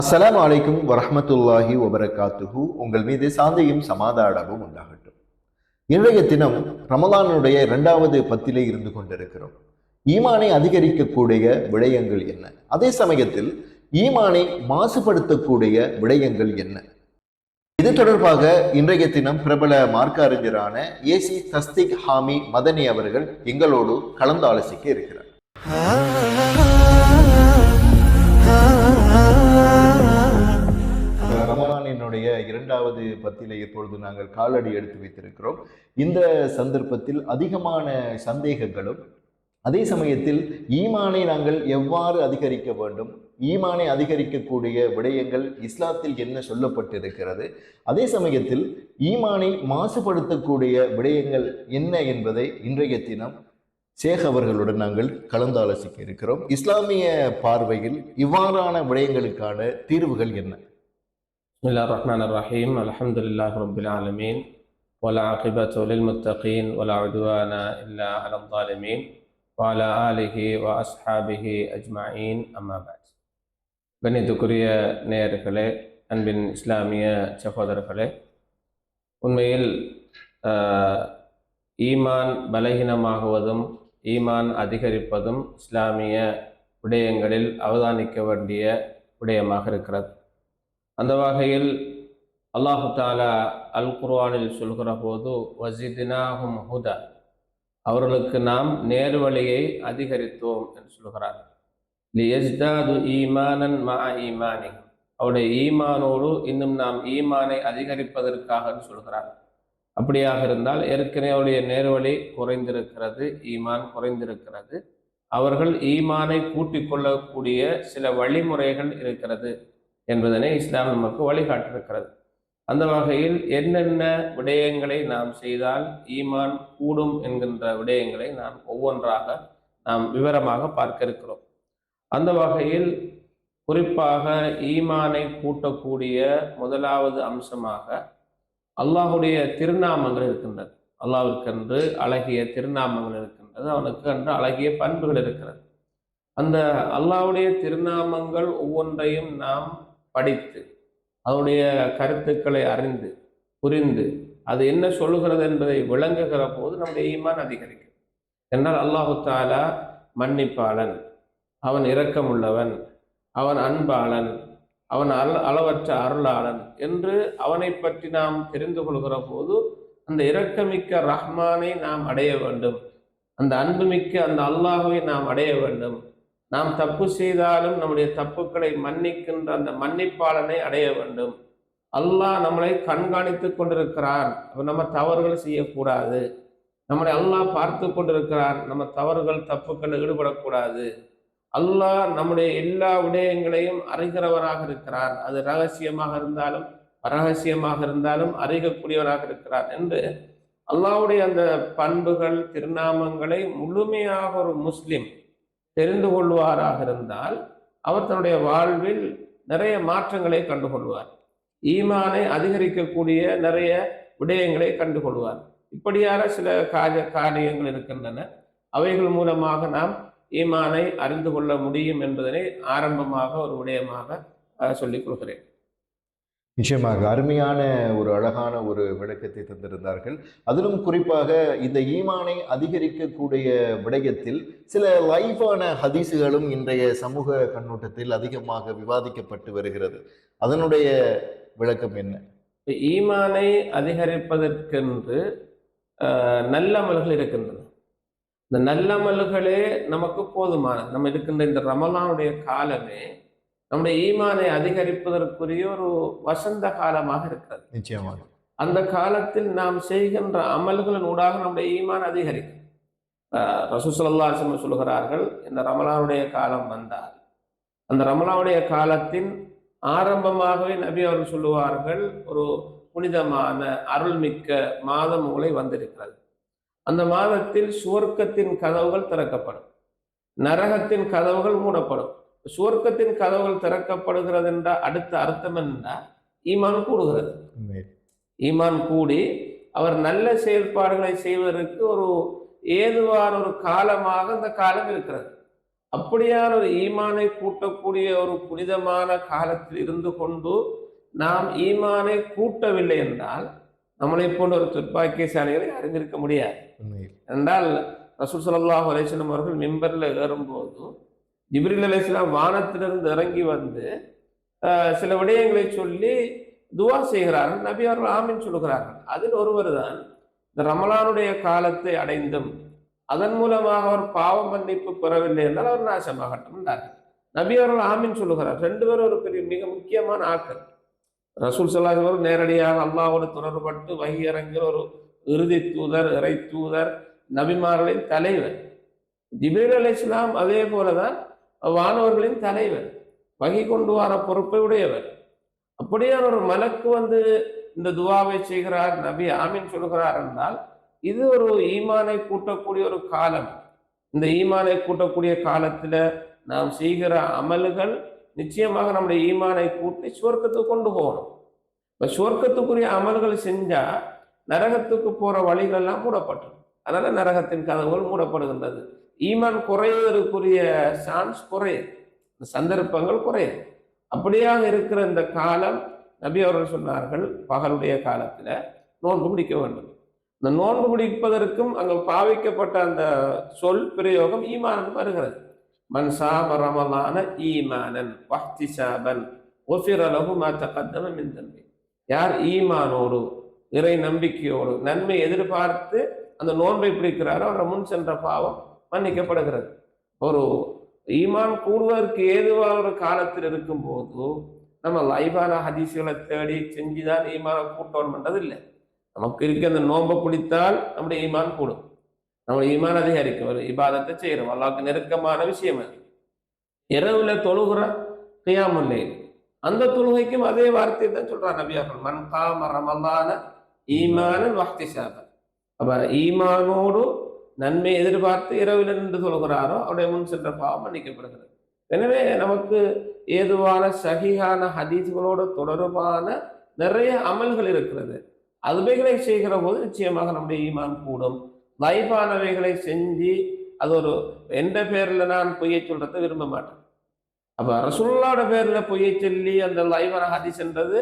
அஸ்லாம் வலைக்கும் வரஹ்மத்துல்லாஹி வபரகாத்துஹு. உங்கள் மீது சாந்தியும் சமாதானமும் உண்டாகட்டும். இன்றைய தினம் ரமலானுடைய இரண்டாவது பத்திலே இருந்து கொண்டிருக்கிறோம். ஈமானை அதிகரிக்கக்கூடிய விடயங்கள் என்ன? அதே சமயத்தில் ஈமானை மாசுபடுத்தக்கூடிய விடயங்கள் என்ன? இது தொடர்பாக இன்றைய தினம் பிரபல மார்க்க அறிஞரான ஏசி தஸ்திக் ஹாமி மதனி அவர்கள் எங்களோடு கலந்து ஆலோசிக்க இருக்கிறார் அதனுடைய இரண்டாவது பத்தியில இப்பொழுது நாங்கள் காலடி எடுத்து வைத்திருக்கிறோம். இந்த சந்தர்ப்பத்தில் அதிகமான சந்தேகங்களும் அதே சமயத்தில் ஈமானை நாங்கள் எவ்வாறு அதிகரிக்க வேண்டும் ஈமானை அதிகரிக்கக்கூடிய விடயங்கள் இஸ்லாத்தில் என்ன சொல்லப்பட்டிருக்கிறது அதே சமயத்தில் ஈமானை மாசுபடுத்தக்கூடிய விடயங்கள் என்ன என்பதை இன்றைய தினம் ஷேக் அவர்களுடன் நாங்கள் கலந்தாலோசிக்க இருக்கிறோம். இஸ்லாமிய பார்வையில் இவ்வாறான விடயங்களுக்கான தீர்வுகள் என்ன? بسم الله الرحمن الرحيم الحمد لله رب العالمين والعاقبة للمتقين ولا عدوان إلا على الظالمين وعلى آله وأصحابه أجمعين أما بعد கண்ணியத்துக்குரிய நேயர்களே அன்பின் இஸ்லாமிய சகோதரர்களே உண்மையில் ஆஹ், ஈமான் பலகீனமாகுவதும் ஈமான் அதிகரிப்பதும் இஸ்லாமிய விடயங்களில் அவதானிக்க வேண்டிய விடயமாக இருக்கிறது அந்த வகையில் அல்லாஹு தாலா அல் குர்வானில் சொல்கிற போது வசிதினாகும் ஹுதா அவர்களுக்கு நாம் நேர்வழியை அதிகரித்தோம் என்று சொல்கிறார். லியஸ்தாது ஈமானன் மா ஈமானி அவருடைய ஈமானோடு இன்னும் நாம் ஈமானை அதிகரிப்பதற்காக சொல்கிறார். அப்படியாக இருந்தால் ஏற்கனவே அவருடைய நேர்வழி குறைந்திருக்கிறது ஈமான் குறைந்திருக்கிறது. அவர்கள் ஈமானை கூட்டிக் கொள்ளக்கூடிய சில வழிமுறைகள் இருக்கிறது. என்பதனை இஸ்லாம் நமக்கு வழிகாட்டிருக்கிறது அந்த வகையில் என்னென்ன விடயங்களை நாம் செய்தால் ஈமான் கூடும் என்கின்ற விடயங்களை நாம் ஒவ்வொன்றாக நாம் விவரமாக பார்க்க இருக்கிறோம் அந்த வகையில் குறிப்பாக ஈமானை கூட்டக்கூடிய முதலாவது அம்சமாக அல்லாஹுடைய திருநாமங்கள் இருக்கின்றது. அல்லாஹ்விற்கென்று அழகிய திருநாமங்கள் இருக்கின்றது. அவனுக்கு அன்று அழகிய பண்புகள் இருக்கிறது. அந்த அல்லாஹ்வுடைய திருநாமங்கள் ஒவ்வொன்றையும் நாம் படித்து அதனுடைய கருத்துக்களை அறிந்து புரிந்து அது என்ன சொல்லுகிறது என்பதை விளங்குகிற போது நம்முடைய ஈமான் அதிகரிக்கும். என்றால் அல்லாஹு தாலா மன்னிப்பாளன் அவன் இரக்கமுள்ளவன் அவன் அன்பாளன் அவன் அல் அளவற்ற அருளாளன் என்று அவனை பற்றி நாம் தெரிந்து கொள்கிற போது அந்த இரக்கமிக்க ரஹ்மானை நாம் அடைய வேண்டும். அந்த அன்புமிக்க அந்த அல்லாஹுவை நாம் அடைய வேண்டும். நாம் தப்பு செய்தாலும் நம்முடைய தப்புக்களை மன்னிக்கின்ற அந்த மன்னிப்பாளனை அடைய வேண்டும். அல்லாஹ் நம்மளை கண்காணித்து கொண்டிருக்கிறான். அப்போ நம்ம தவறுகள் செய்யக்கூடாது. நம்மளை அல்லாஹ் பார்த்து கொண்டிருக்கிறான். நம்ம தவறுகள் தப்புக்கள் ஈடுபடக்கூடாது. அல்லாஹ் நம்முடைய எல்லா விடயங்களையும் அறிகிறவராக இருக்கிறார் அது ரகசியமாக இருந்தாலும் ரகசியமாக இருந்தாலும் அறியக்கூடியவராக இருக்கிறார் என்று அல்லாவுடைய அந்த பண்புகள் திருநாமங்களை முழுமையாக ஒரு முஸ்லிம் தெரிந்து கொள்வாராக இருந்தால் அவர் தன்னுடைய வாழ்வில் நிறைய மாற்றங்களை கண்டுகொள்வார். ஈமானை அதிகரிக்கக்கூடிய நிறைய விடயங்களை கண்டுகொள்வார். இப்படியான சில காரிய காரியங்கள் இருக்கின்றன. அவைகள் மூலமாக நாம் ஈமானை அறிந்து கொள்ள முடியும் என்பதனை ஆரம்பமாக ஒரு விடயமாக சொல்லிக் கொள்கிறேன். நிச்சயமாக அருமையான ஒரு அழகான ஒரு விளக்கத்தை தந்திருந்தார்கள். அதிலும் குறிப்பாக இந்த ஈமானை அதிகரிக்கக்கூடிய விடயத்தில் சில லைஃபான ஹதீசுகளும் இன்றைய சமூக கண்ணோட்டத்தில் அதிகமாக விவாதிக்கப்பட்டு வருகிறது. அதனுடைய விளக்கம் என்ன? ஈமானை அதிகரிப்பதற்கென்று நல்லமல்கள் இருக்கின்றன. இந்த நல்லமல்களே நமக்கு போதுமான நம்ம இருக்கின்ற இந்த ரமலானுடைய காலமே நம்முடைய ஈமானை அதிகரிப்பதற்குரிய ஒரு வசந்த காலமாக இருக்கிறது. நிச்சயமாக. அந்த காலத்தில் நாம் செய்கின்ற அமல்களின் ஊடாக நம்முடைய ஈமான் அதிகரிக்கும். ரசூசல்லா சொல்கிறார்கள் இந்த ரமலானுடைய காலம் வந்தால். அந்த ரமலானுடைய காலத்தின் ஆரம்பமாகவே நபி அவர்கள் சொல்லுவார்கள் ஒரு புனிதமான அருள்மிக்க மாதம் உங்களை வந்திருக்கிறது. அந்த மாதத்தில் சுவர்க்கத்தின் கதவுகள் திறக்கப்படும். நரகத்தின் கதவுகள் மூடப்படும். சுவர்க்கத்தின் கதவுகள் திறக்கப்படுகிறது என்ற அடுத்த அர்த்தம் என்றால் ஈமான் கூடுகிறது. ஈமான் கூடி அவர் நல்ல செயல்பாடுகளை செய்வதற்கு ஒரு ஏதுவான ஒரு காலமாக இந்த காலம் இருக்கிறது. அப்படியான ஒரு ஈமானை கூட்டக்கூடிய ஒரு புனிதமான காலத்தில் இருந்து கொண்டு நாம் ஈமானை கூட்டவில்லை என்றால் நம்மளை போன்ற ஒரு துர்ப்பாக்கியசாலிகளை அறிந்திருக்க முடியாது. என்றால் ரசூல் அலைஹி வஸல்லம் அவர்கள் மிம்பரில் ஏறும்போது ஜிப்ரில் அலிஸ்லாம் வானத்திலிருந்து இறங்கி வந்து சில விடயங்களை சொல்லி துவா செய்கிறார்கள். நபி அவர்கள் ஆமீன் சொல்கிறார்கள் அதில் ஒருவர் தான் இந்த ரமலானுடைய காலத்தை அடைந்தும் அதன் மூலமாக அவர் பாவம் மன்னிப்பு பெறவில்லை என்றால் அவர் நாசமாகட்டும் என்றார்கள். நபி அவர்கள் ஆமீன் சொல்லுகிறார். ரெண்டு பேரும் ஒரு பெரிய மிக முக்கியமான ஆக்கள் ரசூல் சல்லாஹ் நேரடியாக அல்லாவோடு தொடர்பட்டு வகி இறங்கிற ஒரு இறுதி தூதர் இறை தூதர் நபிமார்களின் தலைவர். ஜிப்ரீல் அலி இஸ்லாம் அதே போலதான் வானவர்களின் தலைவர் வகி கொண்டு வர பொறுப்பை உடையவர். அப்படியான ஒரு மலக்கு வந்து இந்த துவாவை செய்கிறார் நபி ஆமீன் சொல்கிறார் என்றால் இது ஒரு ஈமானை கூட்டக்கூடிய ஒரு காலம். இந்த ஈமானை கூட்டக்கூடிய காலத்துல நாம் செய்கிற அமல்கள் நிச்சயமாக நம்முடைய ஈமானை கூட்டி சுவர்க்கத்துக்கு கொண்டு போகணும். இப்போ சுவர்க்கத்துக்குரிய அமல்கள் செஞ்சால் நரகத்துக்கு போகிற வழிகள் எல்லாம் அதனால் நரகத்தின் கதவுகள் மூடப்படுகின்றது. ஈமான் குறைவதற்குரிய சான்ஸ் குறையுது இந்த சந்தர்ப்பங்கள் குறையுது அப்படியாக இருக்கிற இந்த காலம் நபி அவர்கள் சொன்னார்கள் பகலுடைய காலத்தில் நோன்பு பிடிக்க வேண்டும். இந்த நோன்பு பிடிப்பதற்கும் அங்கே பாவிக்கப்பட்ட அந்த சொல் பிரயோகம் ஈமானன் வருகிறது. மன் ரமலான ஈமானன் வஹ்திசாபன் சாபன் லஹு மின் யார் ஈமானோடு இறை நம்பிக்கையோடு நன்மை எதிர்பார்த்து அந்த நோன்பை பிடிக்கிறாரோ அவரை முன் சென்ற பாவம் மன்னிக்கப்படுகிறது. ஒரு ஈமான் கூடுவதற்கு ஏதுவாக ஒரு காலத்தில் இருக்கும்போது நம்ம லைவான ஹதீஸ்களை தேடி செஞ்சு தான் ஈமான கூட்டணும் பண்ணுறது இல்லை நமக்கு இருக்க அந்த நோன்பை பிடித்தால் நம்முடைய ஈமான் கூடும். நம்முடைய ஈமான் அதிகரிக்கும். ஒரு இபாதத்தை செய்கிறோம் அல்லாவுக்கு நெருக்கமான விஷயம் அது. இரவுல தொழுகிற கியாமுல்லை அந்த தொழுகைக்கும் அதே வார்த்தையை தான் சொல்றான் நபியார்கள். மன் காம ஈமான ஈமானன் வஹ்திசாபன் அப்போ ஈமானோடு நன்மை எதிர்பார்த்து இரவில் நின்று சொல்கிறாரோ அவருடைய முன் சென்ற பாவம் மன்னிக்கப்படுகிறது. எனவே நமக்கு ஏதுவான சகிகான ஹதீஸ்களோடு தொடர்பான நிறைய அமல்கள் இருக்கிறது. அதுவைகளை செய்கிற போது நிச்சயமாக நம்முடைய ஈமான் கூடும். வைபானவைகளை செஞ்சு அது ஒரு எந்த பேரில் நான் பொய்யை சொல்றதை விரும்ப மாட்டேன். அப்போ ரசுல்லாவோட பேரில் பொய்யை சொல்லி அந்த லைவான ஹதீஸ்ன்றது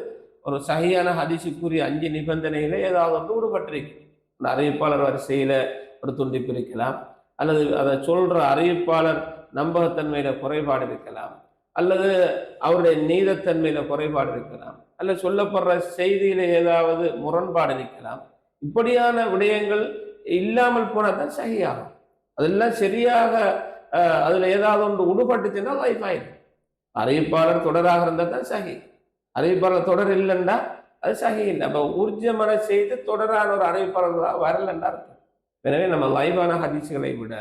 ஒரு சகியான ஹதீஸுக்குரிய அஞ்சு நிபந்தனையில ஏதாவது ஒன்று விடுபட்டிருக்கு அறிவிப்பாளர் வரிசையில் ஒரு துண்டிப்பு இருக்கலாம். அல்லது அதை சொல்கிற அறிவிப்பாளர் நம்பகத்தன்மையில் குறைபாடு இருக்கலாம். அல்லது அவருடைய நீதத்தன்மையில் குறைபாடு இருக்கலாம். அல்லது சொல்லப்படுற செய்தியில் ஏதாவது முரண்பாடு இருக்கலாம். இப்படியான விடயங்கள் இல்லாமல் போனால் தான் சரியாகும். அதெல்லாம் சரியாக அதில் ஏதாவது ஒன்று உடுபட்டுச்சுன்னா லைஃப் ஆயிடும். அறிவிப்பாளர் தொடராக இருந்தால் தான் சகி அறிவிப்பாளர் தொடர் இல்லைன்னா அது சகி நம்ம அப்போ ஊர்ஜமன செய்து தொடரான ஒரு அறிவிப்பாளர்களாக வரலன்னா இருக்கும் எனவே நம்ம லைவான ஹதீஸ்களை விட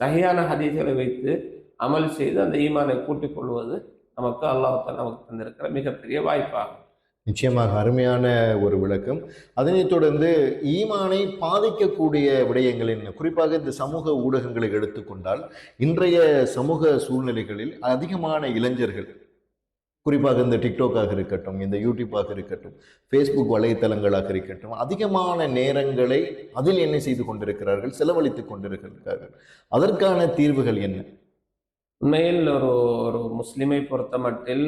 சகையான ஹதீஸ்களை வைத்து அமல் செய்து அந்த ஈமானை கூட்டிக் கொள்வது நமக்கு அல்லாஹால நமக்கு தந்திருக்கிற மிகப்பெரிய வாய்ப்பாகும். நிச்சயமாக அருமையான ஒரு விளக்கம். அதனைத் தொடர்ந்து ஈமானை பாதிக்கக்கூடிய விடயங்கள் என்ன குறிப்பாக இந்த சமூக ஊடகங்களை எடுத்துக்கொண்டால் இன்றைய சமூக சூழ்நிலைகளில் அதிகமான இளைஞர்கள் குறிப்பாக இந்த டிக்டாக்காக இருக்கட்டும் இந்த யூடியூப்பாக இருக்கட்டும் ஃபேஸ்புக் வலைத்தளங்களாக இருக்கட்டும் அதிகமான நேரங்களை அதில் என்ன செய்து கொண்டிருக்கிறார்கள்? செலவழித்துக் கொண்டிருக்கிறார்கள். அதற்கான தீர்வுகள் என்ன? உண்மையில் ஒரு ஒரு முஸ்லிமை பொறுத்த மட்டில்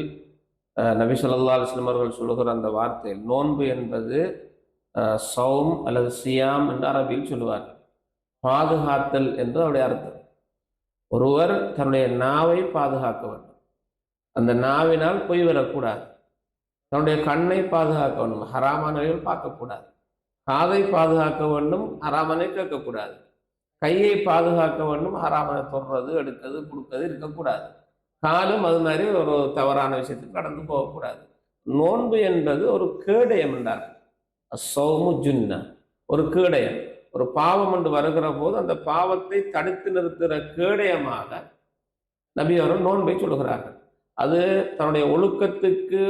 நபி சொல்லா அலைஹி அவர்கள் சொல்லுகிற அந்த வார்த்தை நோன்பு என்பது சௌம் அல்லது சியாம் என்று அரபியில் சொல்லுவார் பாதுகாத்தல் என்று அவருடைய அர்த்தம். ஒருவர் தன்னுடைய நாவை பாதுகாக்க வேண்டும். அந்த நாவினால் பொய் வரக்கூடாது தன்னுடைய கண்ணை பாதுகாக்க வேண்டும். ஹராமானவைகள் பார்க்கக்கூடாது. காதை பாதுகாக்க வேண்டும் ஹராமனை கேட்கக்கூடாது. கையை பாதுகாக்க வேண்டும் ஹராமனை தொடுறது எடுக்கிறது கொடுக்கிறது இருக்கக்கூடாது. காலும் அது மாதிரி ஒரு தவறான விஷயத்துக்கு கடந்து போகக்கூடாது. நோன்பு என்பது ஒரு கேடயம் என்றார். சௌமு ஜுன்னா. ஒரு கேடயம். ஒரு பாவம் என்று வருகிற போது அந்த பாவத்தை தடுத்து நிறுத்துகிற கேடயமாக நபி அவர்கள் நோன்பை சொல்கிறார்கள் அது தன்னுடைய ஒழுக்கத்துக்கு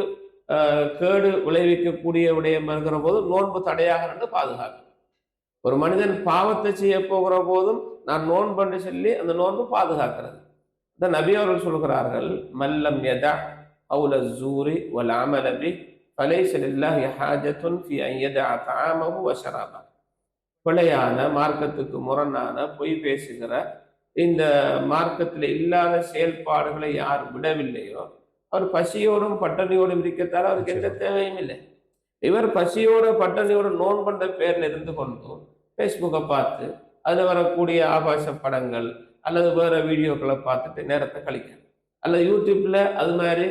ஆஹ், கேடு விளைவிக்கக்கூடிய விடயம் வருகிற போது நோன்பு தடையாக நின்று பாதுகாக்கும் ஒரு மனிதன் பாவத்தை செய்ய போகிற போதும் நான் நோன்பு சொல்லி அந்த நோன்பு பாதுகாக்கிறது இந்த நபி அவர்கள் சொல்கிறார்கள் மல்லம் யதா அவுல ஜூரி வல் அமல பி فليس لله حاجة في أن يدع طعامه وشرابه பிழையான மார்க்கத்துக்கு முரணான பொய் பேசுகிற இந்த மார்க்கத்தில் இல்லாத செயல்பாடுகளை யார் விடவில்லையோ அவர் பசியோடும் பட்டணியோடும் இருக்கத்தால் அவருக்கு எந்த தேவையும் இல்லை. இவர் பசியோட பட்டணியோட நோன் பண்ற பேர்ல இருந்து கொண்டு ஃபேஸ்புக்கை பார்த்து அதில் வரக்கூடிய ஆபாச படங்கள் அல்லது வேற வீடியோக்களை பார்த்துட்டு நேரத்தை கழிக்கிறார். அல்லது யூடியூப்ல அது மாதிரி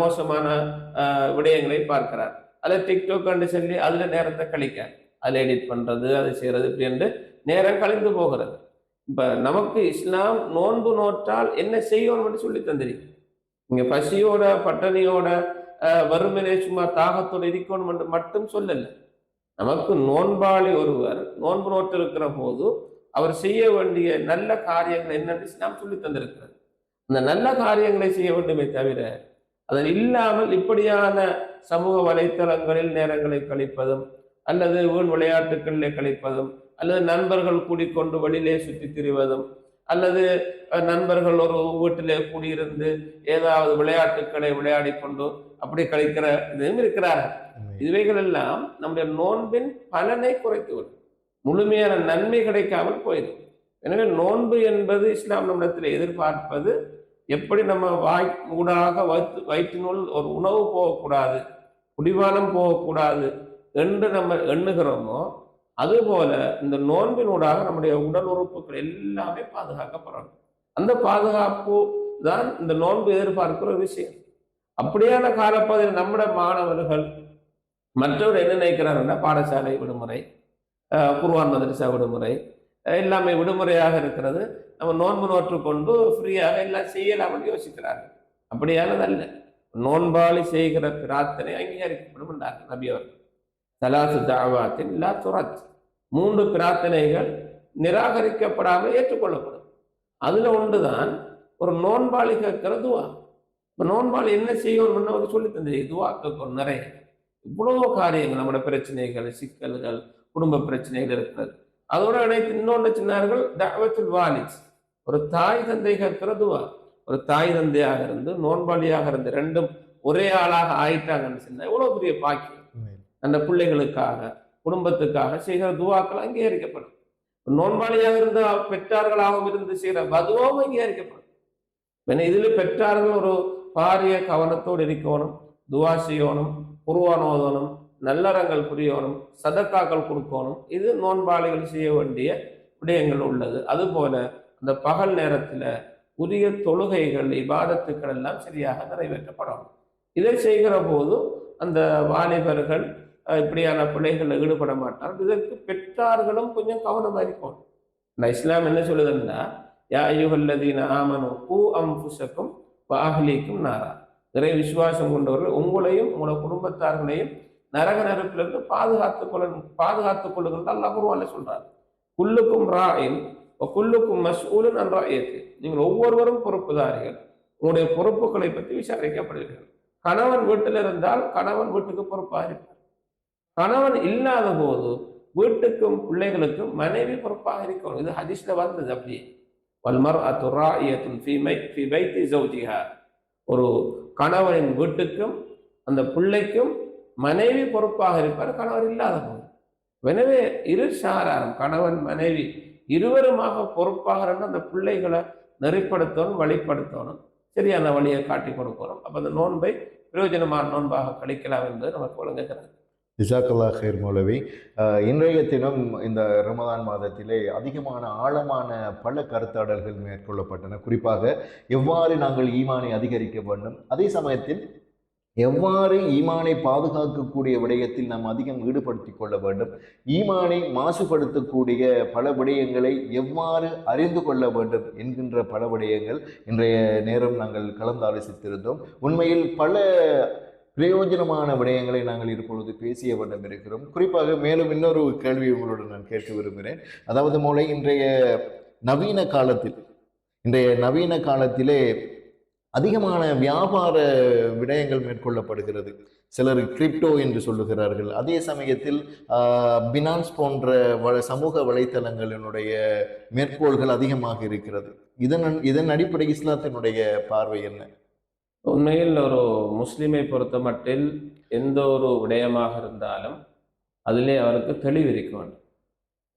மோசமான விடயங்களை பார்க்கிறார். அல்லது டிக்டாக் கண்டு சொல்லி அதுல நேரத்தை கழிக்க அதில் எடிட் பண்றது அதை செய்யறது இப்படி என்று நேரம் கழிந்து போகிறது. இப்ப நமக்கு இஸ்லாம் நோன்பு நோற்றால் என்ன செய்யணும்னு சொல்லி தந்திருக்கு இங்க பசியோட பட்டணியோட அஹ், வறுமையிலே சும்மா தாகத்தோடு இருக்கணும் என்று மட்டும் சொல்லல. நமக்கு நோன்பாளி ஒருவர் நோன்பு நோட்டிருக்கிற போது அவர் செய்ய வேண்டிய நல்ல காரியங்கள் என்னன்னு இஸ்லாம் சொல்லி தந்திருக்கிறது. அந்த நல்ல காரியங்களை செய்ய வேண்டுமே தவிர அதன் இல்லாமல் இப்படியான சமூக வலைத்தளங்களில் நேரங்களை கழிப்பதும் அல்லது வீண் விளையாட்டுகளிலே கழிப்பதும் அல்லது நண்பர்கள் கூடிக்கொண்டு வெளியிலே சுற்றி திரிவதும் அல்லது நண்பர்கள் ஒரு வீட்டிலே கூடியிருந்து ஏதாவது விளையாட்டுக்களை விளையாடி கொண்டு அப்படி கழிக்கிற இதுவும் இருக்கிறார்கள். இவைகள் எல்லாம் நம்முடைய நோன்பின் பலனை குறைத்துவிடும். முழுமையான நன்மை கிடைக்காமல் போயிடும். எனவே நோன்பு என்பது இஸ்லாம் நம்மிடத்தில் எதிர்பார்ப்பது எப்படி நம்ம வாய் ஊடாக வயிற்று வயிற்றினுள் ஒரு உணவு போகக்கூடாது குடிபானம் போகக்கூடாது என்று நம்ம எண்ணுகிறோமோ அதுபோல இந்த நோன்பினூடாக நம்முடைய உடல் உறுப்புகள் எல்லாமே பாதுகாக்கப்படணும் அந்த பாதுகாப்பு தான் இந்த நோன்பு எதிர்பார்க்கிற ஒரு விஷயம். அப்படியான காலப்பகுதியில் நம்முடைய மாணவர்கள் மற்றவர் என்ன நினைக்கிறாருன்னா பாடசாலை விடுமுறை குருவான் குர்ஆன் மதரசா விடுமுறை எல்லாமே விடுமுறையாக இருக்கிறது. நம்ம நோன்பு நோற்று கொண்டு ஃப்ரீயாக எல்லாம் செய்யலாம்னு யோசிக்கிறார்கள். அப்படியானதல்ல. நோன்பாளி செய்கிற பிரார்த்தனை அங்கீகரிக்கப்படும் என்றார் நபி அவர்கள் சலாசு தாவாத்தின் லா துரத். மூன்று பிரார்த்தனைகள் நிராகரிக்கப்படாமல் ஏற்றுக்கொள்ளப்படும். அதில் ஒன்று தான் ஒரு நோன்பாளி கேட்கிற துவா. இப்போ நோன்பாளி என்ன செய்யணும்னு அவர் சொல்லி தந்தது. துவா கேட்கணும் நிறைய. இவ்வளோ காரியங்கள் நம்மளோட பிரச்சனைகள் சிக்கல்கள் குடும்ப பிரச்சனைகள் இருக்கிறது. அதோட இணைத்து இன்னொன்று சின்னார்கள் தாவத்துல் வாலிஸ் ஒரு தாய் தந்தை கேட்கிற துவா. ஒரு தாய் தந்தையாக இருந்து நோன்பாளியாக இருந்து ரெண்டும் ஒரே ஆளாக ஆயிட்டாங்கன்னு சொன்னால் இவ்வளோ பெரிய பாக்கியம் அந்த பிள்ளைகளுக்காக குடும்பத்துக்காக செய்கிற துவாக்கள் அங்கீகரிக்கப்படும் நோன்பாளியாக இருந்த பெற்றார்களாகவும் இருந்து செய்கிற பதுவாவும் அங்கீகரிக்கப்படும் ஏன்னா இதில் பெற்றார்கள் ஒரு பாரிய கவனத்தோடு இருக்கணும் துவா செய்யணும் உருவானோதனும் நல்லறங்கள் புரியணும் சதக்காக்கள் கொடுக்கணும். இது நோன்பாளிகள் செய்ய வேண்டிய விடயங்கள் உள்ளது. அதுபோல அந்த பகல் நேரத்தில் உரிய தொழுகைகள் இபாதத்துக்கள் எல்லாம் சரியாக நிறைவேற்றப்படணும். இதை செய்கிற போது அந்த வாலிபர்கள் இப்படியான பிள்ளைகளில் ஈடுபட மாட்டார். இதற்கு பெற்றார்களும் கொஞ்சம் கவனமாக இருக்கும் இந்த இஸ்லாம் என்ன சொல்லுதுன்னா யா ஐயுகல்லதீன ஆமனு பூ அம்புசக்கும் பாகலிக்கும் நாரா. இறை விசுவாசம் கொண்டவர்கள் உங்களையும் உங்களோட குடும்பத்தார்களையும் நரக நெருப்பிலிருந்து பாதுகாத்துக் கொள்ள பாதுகாத்துக் கொள்ளுங்கள் அல்லாஹ் குருவான சொல்றாரு. குல்லுக்கும் ராயின் குல்லுக்கும் மஸ்ஊலன் அன் ஏற்று நீங்கள் ஒவ்வொருவரும் பொறுப்புதாரிகள். உங்களுடைய பொறுப்புகளை பற்றி விசாரிக்கப்படுகிறீர்கள் கணவன் வீட்டில் இருந்தால் கணவன் வீட்டுக்கு பொறுப்பாக இருப்பார் கணவன் இல்லாத போது வீட்டுக்கும் பிள்ளைகளுக்கும் மனைவி பொறுப்பாக இருக்கணும். இது ஹதீஸ்ல வந்தது அப்படியே. வல்மர் அத்துராயத்துன் ஃபீமை ஃபி பைத்தி ஒரு கணவனின் வீட்டுக்கும் அந்த பிள்ளைக்கும் மனைவி பொறுப்பாக இருப்பார் கணவர் இல்லாத போது. எனவே இரு சாராரும் கணவன் மனைவி இருவருமாக பொறுப்பாக இருந்து அந்த பிள்ளைகளை நெறிப்படுத்தணும் வழிப்படுத்தணும். சரியான வழியை காட்டி கொடுக்கணும். அப்போ அந்த நோன்பை பிரயோஜனமான நோன்பாக கழிக்கலாம் என்பது நமக்கு வழங்குகிறது ஜிசாக்கல்லா ஹேர் மௌலவி இன்றைய தினம் இந்த ரமதான் மாதத்திலே அதிகமான ஆழமான பல கருத்தாடல்கள் மேற்கொள்ளப்பட்டன குறிப்பாக எவ்வாறு நாங்கள் ஈமானை அதிகரிக்க வேண்டும் அதே சமயத்தில் எவ்வாறு ஈமானை பாதுகாக்கக்கூடிய விடயத்தில் நாம் அதிகம் ஈடுபடுத்திக் கொள்ள வேண்டும் ஈமானை மாசுபடுத்தக்கூடிய பல விடயங்களை எவ்வாறு அறிந்து கொள்ள வேண்டும் என்கின்ற பல விடயங்கள் இன்றைய நேரம் நாங்கள் கலந்தாலோசித்திருந்தோம் உண்மையில் பல பிரயோஜனமான விடயங்களை நாங்கள் இப்பொழுது பேசிய வண்ணம் இருக்கிறோம். குறிப்பாக மேலும் இன்னொரு கேள்வி உங்களுடன் நான் கேட்க விரும்புகிறேன். அதாவது மூளை இன்றைய நவீன காலத்தில் இன்றைய நவீன காலத்திலே அதிகமான வியாபார விடயங்கள் மேற்கொள்ளப்படுகிறது. சிலர் கிரிப்டோ என்று சொல்லுகிறார்கள். அதே சமயத்தில் பினான்ஸ் போன்ற வ சமூக வலைத்தளங்களினுடைய மேற்கோள்கள் அதிகமாக இருக்கிறது. இதன் இதன் அடிப்படை இஸ்லாத்தினுடைய பார்வை என்ன? உண்மையில் ஒரு முஸ்லீமை பொறுத்த மட்டில் எந்த ஒரு விடயமாக இருந்தாலும் அதிலே அவருக்கு தெளிவு இருக்க வேண்டும்.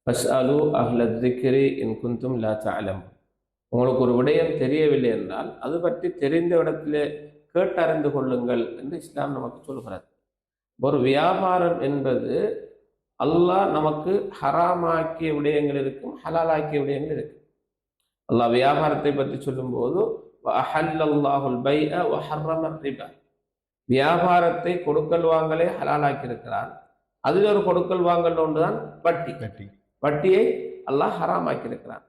பஸ் அலு அஹ்ல திக்ரி குந்தும் லா தஅலம். உங்களுக்கு ஒரு விடயம் தெரியவில்லை என்றால் அது பற்றி தெரிந்த இடத்திலே கேட்டறிந்து கொள்ளுங்கள் என்று இஸ்லாம் நமக்கு சொல்கிறது. ஒரு வியாபாரம் என்பது அல்லாஹ் நமக்கு ஹராமாக்கிய விடயங்கள் இருக்கும் ஹலாலாக்கிய விடயங்கள் இருக்கும். அல்லாஹ் வியாபாரத்தை பற்றி சொல்லும்போது அஹல்லல்லாஹுல் பைஅ வ ஹர்ரம ரிபா. வியாபாரத்தை கொடுக்கல் வாங்கலே ஹலாலாக்கி இருக்கிறான் அதில் ஒரு கொடுக்கல் வாங்கல் ஒன்றுதான் வட்டி கட்டி வட்டியை அல்லாஹ் ஹராமாக்கி இருக்கிறான்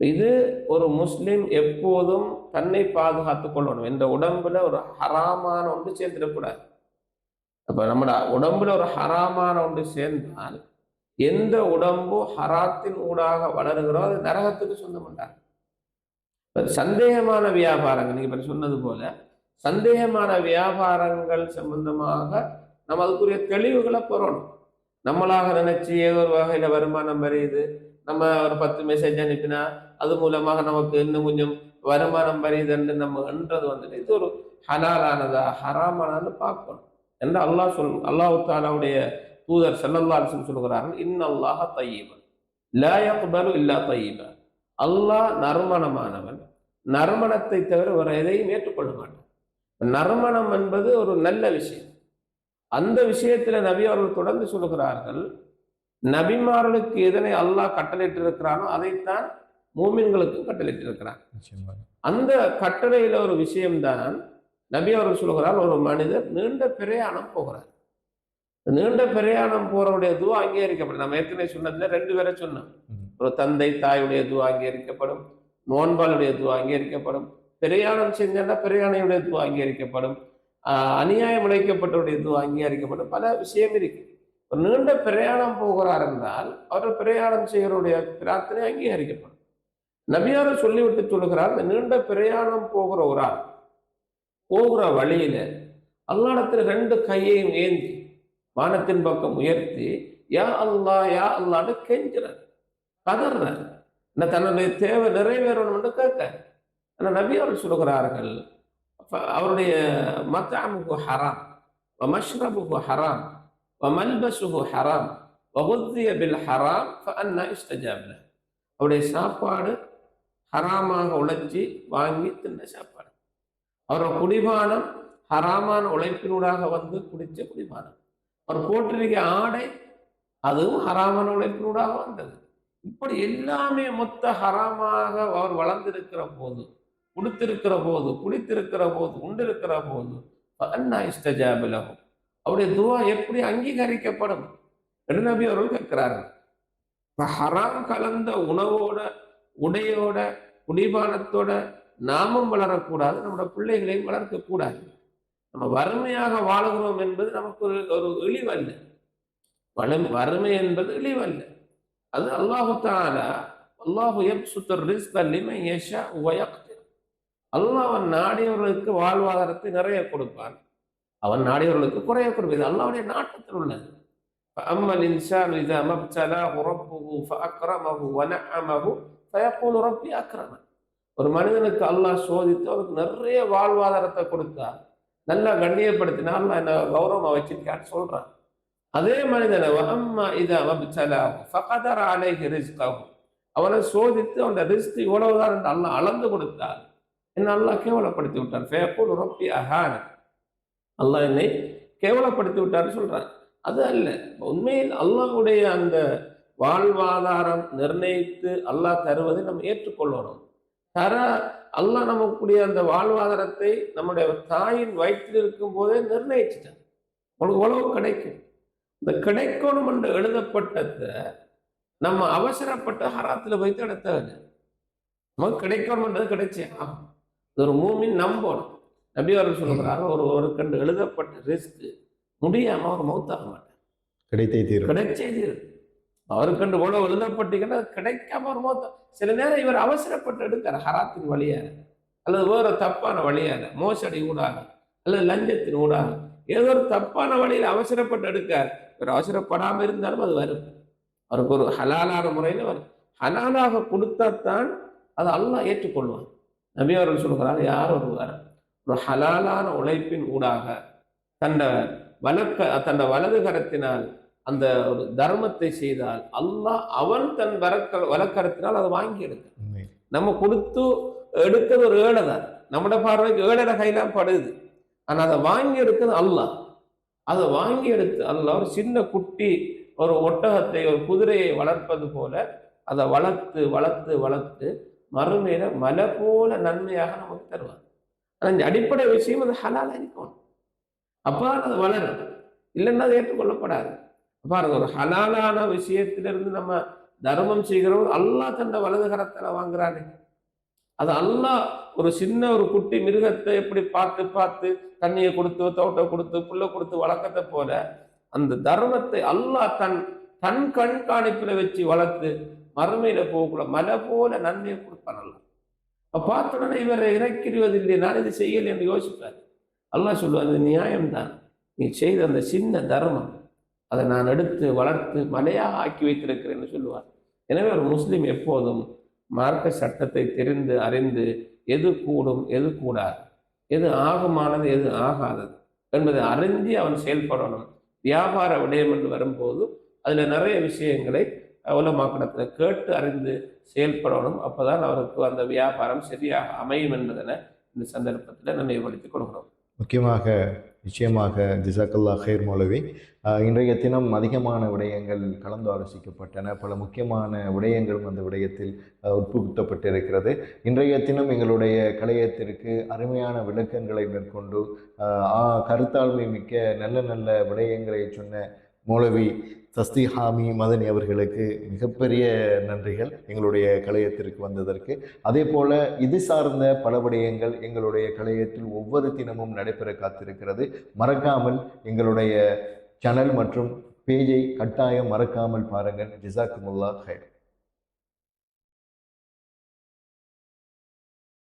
இது ஒரு முஸ்லிம் எப்போதும் தன்னை பாதுகாத்துக் கொள்ளணும். இந்த உடம்புல ஒரு ஹராமான ஒன்று சேர்ந்துடக்கூடாது. அப்ப நம்ம உடம்புல ஒரு ஹராமான ஒன்று சேர்ந்தால் எந்த உடம்பு ஹராத்தின் ஊடாக வளருகிறோ அது நரகத்துக்கு சொந்தமண்டாங்க இப்ப சந்தேகமான வியாபாரங்கள் நீங்க இப்ப சொன்னது போல சந்தேகமான வியாபாரங்கள் சம்பந்தமாக நம்ம அதுக்குரிய தெளிவுகளை பெறணும். நம்மளாக நினைச்சு ஏதோ ஒரு வகையில வருமானம் வருது நம்ம ஒரு பத்து மெசேஜ் அனுப்பினா அது மூலமாக நமக்கு இன்னும் கொஞ்சம் வருமானம் வருதுன்னு நம்ம என்றது வந்துட்டு இது ஒரு ஹலாலானதா ஹராமானு பார்க்கணும். என்று அல்லாஹ் சொல் அல்லாஹு தாலாவுடைய தூதர் செல்லல்லா அரசு சொல்கிறார்கள் இன் அல்லாஹ தையீபன் லா இல்லா தையீபன் அல்லாஹ் நறுமணமானவன். நறுமணத்தை தவிர வேற எதையும் ஏற்றுக்கொள்ள மாட்டான். நறுமணம் என்பது ஒரு நல்ல விஷயம். அந்த விஷயத்துல நபி அவர்கள் தொடர்ந்து சொல்லுகிறார்கள் நபிமார்களுக்கு எதனை அல்லாஹ் கட்டளையிட்டிருக்கிறானோ அதைத்தான் மூமின்களுக்கும் கட்டளையிட்டிருக்கிறான். அந்த கட்டளையில ஒரு விஷயம்தான் நபி அவர்கள் சொல்கிறார் ஒரு மனிதர் நீண்ட பிரயாணம் போகிறார். நீண்ட பிரயாணம் போறவுடைய துவா அங்கீகரிக்கப்படும். நம்ம ஏற்கனவே சொன்னதுல ரெண்டு பேரை சொன்னோம். ஒரு தந்தை தாயுடைய துவா அங்கீகரிக்கப்படும். நோன்பாளுடைய துவா அங்கீகரிக்கப்படும். பிரயாணம் செஞ்சேன்னா பிரயாணியுடைய துவா அங்கீகரிக்கப்படும். ஆஹ் அநியாயம் இழைக்கப்பட்டவருடைய துவா அங்கீகரிக்கப்படும். பல விஷயம் இருக்கு. ஒரு நீண்ட பிரயாணம் போகிறார் என்றால் அவர் பிரயாணம் செய்கிறவருடைய பிரார்த்தனை அங்கீகரிக்கப்படும். நபியார் சொல்லிவிட்டு சொல்லுகிறார் இந்த நீண்ட பிரயாணம் போகிற ஒரு ஆள் போகிற வழியில அல்லாடத்தில் ரெண்டு கையையும் ஏந்தி வானத்தின் பக்கம் உயர்த்தி யா அல்லா யா அல்லான்னு கெஞ்சினார். கதறார் என்ன தன்னுடைய தேவை நிறைவேறணும்னு கேட்க ஆனால் நபி அவர்கள் சொல்லுகிறார்கள் அவருடைய அவருடைய மத்தாமுகு ஹராம் மஷ்ரபுகு ஹராம் மல்பசுகு ஹராம் வகுத்திய பில் ஹராம் அண்ணா இஸ்தஜாப் அவருடைய சாப்பாடு ஹராமாக உழைச்சி வாங்கி தின்ன சாப்பாடு. அவரோட குடிபானம் ஹராமான உழைப்பினூடாக வந்து குடித்த குடிபானம் அவர் போட்டிருக்க ஆடை அதுவும் ஹராமான உழைப்பினூடாக வந்தது. இப்படி எல்லாமே மொத்த ஹராமாக அவர் வளர்ந்திருக்கிற போது கொடுத்திருக்கிற போது குடித்திருக்கிற போது உண்டிருக்கிற போது அண்ணா இஷ்டஜாபிலகும் அவருடைய துவா எப்படி அங்கீகரிக்கப்படும் நபி அவர்கள் கேட்கிறார்கள். இப்போ ஹராம் கலந்த உணவோட உடையோட குடிபானத்தோட நாமும் வளரக்கூடாது நம்மளோட பிள்ளைகளையும் வளர்க்கக்கூடாது. நம்ம வறுமையாக வாழுகிறோம் என்பது நமக்கு ஒரு ஒரு இழிவல்ல. வளம் வறுமை என்பது இழிவல்ல. அது அல்லாஹு தாலா அல்லாஹு யப்சுத்தர் ரிஸ்க லிமன் யஷா வயக்திர் அல்லாஹ் அவன் நாடியவர்களுக்கு வாழ்வாதாரத்தை நிறைய கொடுப்பான் அவன் நாடியவர்களுக்கு குறைய கொடுப்பான் இது அல்லாஹ்வுடைய நாட்டத்தில் உள்ளது فأما الإنسان إذا ما ابتلاه ربه فأكرمه ونعمه فيقول ربي أكرمن ஒரு மனிதனுக்கு அல்லாஹ் சோதித்து அவருக்கு நிறைய வாழ்வாதாரத்தை கொடுத்தார் நல்லா கண்ணியப்படுத்தினா அல்லாஹ் என்ன கௌரவமா வச்சிருக்கான்னு சொல்றான் அதே மாதிரி அம்மா அவனை சோதித்து அவனோட ரிஸ்க் இவ்வளவுதான் என்று அல்லாஹ் அளந்து கொடுத்தார். என்ன அல்லாஹ் கேவலப்படுத்தி விட்டார் ஃபேப்பூர் ரொப்பி அஹான. அல்லாஹ் என்னை கேவலப்படுத்தி விட்டான்னு சொல்றான். அது அல்ல. உண்மையில் அல்லாஹுடைய அந்த வாழ்வாதாரம் நிர்ணயித்து அல்லாஹ் தருவதை நம்ம ஏற்றுக்கொள்ளணும். தர அல்லாஹ் நமக்குடைய அந்த வாழ்வாதாரத்தை நம்முடைய தாயின் வயிற்றில் இருக்கும் போதே நிர்ணயிச்சுட்டான். உனக்கு உழவு கிடைக்கும். இந்த கிடைக்கணும் என்று எழுதப்பட்டதை நம்ம அவசரப்பட்டு ஹராத்துல போய் தேடத்தவில்லை நமக்கு கிடைக்கணும்ன்றது கிடைச்சே ஆகும் இது ஒரு மூமின் நம்பணும். நபி அவர்கள் சொல்லுகிறார் ஒரு ஒரு கண்டு எழுதப்பட்ட ரிஸ்க் முடியாம அவர் மௌத்தாக மாட்டார். கிடைத்தே தீரும். கிடைச்சே தீரும். அவருக்கு கண்டு உழவு எழுதப்பட்டீங்கன்னா கிடைக்காம ஒரு மௌத்தம் சில நேரம் இவர் அவசரப்பட்டு எடுக்கிறார் ஹராத்தின் வழியாக அல்லது வேற தப்பான வழியாக மோசடி ஊடாக அல்லது லஞ்சத்தின் ஊடாக ஏதோ ஒரு தப்பான வழியில் அவசரப்பட்டு எடுக்கார். இவர் அவசரப்படாம இருந்தாலும் அது வரும். அவருக்கு ஒரு ஹலாலான முறையில் வரும். ஹலாலாக கொடுத்தாத்தான் அதை அல்லாஹ் ஏற்றுக்கொள்வான். நபி அவர்கள் சொல்கிறார் யார் ஒருவர் ஒரு ஹலாலான உழைப்பின் ஊடாக தன்னை வலக்க தன்னை வலது கரத்தினால் அந்த ஒரு தர்மத்தை செய்தால் அல்லாஹ் அவன் தன் வரக்க வலக்கரத்தினால் அதை வாங்கி எடுக்க. நம்ம கொடுத்து எடுக்கிறது ஒரு ஏழை தான் நம்மட பார்வைக்கு ஏழரை கையில படுது. ஆனா அதை வாங்கி எடுக்கிறது அல்லாஹ். அதை வாங்கி எடுத்து அல்லாஹ் ஒரு சின்ன குட்டி ஒரு ஒட்டகத்தை ஒரு குதிரையை வளர்ப்பது போல அதை வளர்த்து வளர்த்து வளர்த்து மறுமையில மலை போல நன்மையாக நமக்கு தருவார். அந்த அடிப்படை விஷயம் அது ஹலால் இருக்கணும் அப்பதான் அது வளரும் இல்லைன்னா அது ஏற்றுக்கொள்ளப்படாது. பாருங்க ஒரு ஹலாலான விஷயத்திலிருந்து நம்ம தர்மம் செய்கிறவங்க அல்லா தன்னை வலது கரத்தில் வாங்குறானே. அது அல்லாஹ் ஒரு சின்ன ஒரு குட்டி மிருகத்தை எப்படி பார்த்து பார்த்து தண்ணியை கொடுத்து தோட்டம் கொடுத்து புல்லை கொடுத்து வளர்க்கத்தை போல அந்த தர்மத்தை அல்லாஹ் தன் தன் கண்காணிப்பில் வச்சு வளர்த்து மறுமையில போகக்குள்ள மலை போல நன்மையை கொடுப்பான் அப்ப பார்த்த உடனே இவரை இறக்கிடுவதில்லை நான் இது செய்யலை என்று யோசிப்பார். அல்லாஹ் சொல்லுவார் அது நியாயம்தான். நீ செய்த அந்த சின்ன தர்மம் அதை நான் எடுத்து வளர்த்து மலையாக ஆக்கி வைத்திருக்கிறேன்னு சொல்லுவார். எனவே ஒரு முஸ்லீம் எப்போதும் மார்க்க சட்டத்தை தெரிந்து அறிந்து எது கூடும் எது கூடாது? எது ஆகுமானது எது ஆகாதது? என்பதை அறிஞ்சு அவன் செயல்படணும். வியாபார விடயம் என்று வரும்போது அதில் நிறைய விஷயங்களை உலமாக்கணத்தில் கேட்டு அறிந்து செயல்படணும். அப்போதான் அவருக்கு அந்த வியாபாரம் சரியாக அமையும் என்பதனை இந்த சந்தர்ப்பத்தில் நினைவுபடுத்திக் கொள்கிறோம் முக்கியமாக நிச்சயமாக ஜிசாக்கல்லா ஹைர் மௌலவி. இன்றைய தினம் அதிகமான விடயங்கள் கலந்து ஆலோசிக்கப்பட்டன பல முக்கியமான விடயங்களும் அந்த விடயத்தில் உட்புகுத்தப்பட்டிருக்கிறது. இன்றைய தினம் எங்களுடைய கலையத்திற்கு அருமையான விளக்கங்களை மேற்கொண்டு கருத்தாழ்மை மிக்க நல்ல நல்ல விடயங்களை சொன்ன மௌலவி சஸ்தி ஹாமி மதனி அவர்களுக்கு மிகப்பெரிய நன்றிகள் எங்களுடைய கலையத்திற்கு வந்ததற்கு. அதே போல் இது சார்ந்த பல விடயங்கள் எங்களுடைய கலையத்தில் ஒவ்வொரு தினமும் நடைபெற காத்திருக்கிறது. மறக்காமல் எங்களுடைய சேனல் மற்றும் பேஜை கட்டாயம் மறக்காமல் பாருங்கள். ஜிசாக்குமுல்லா ஹைட்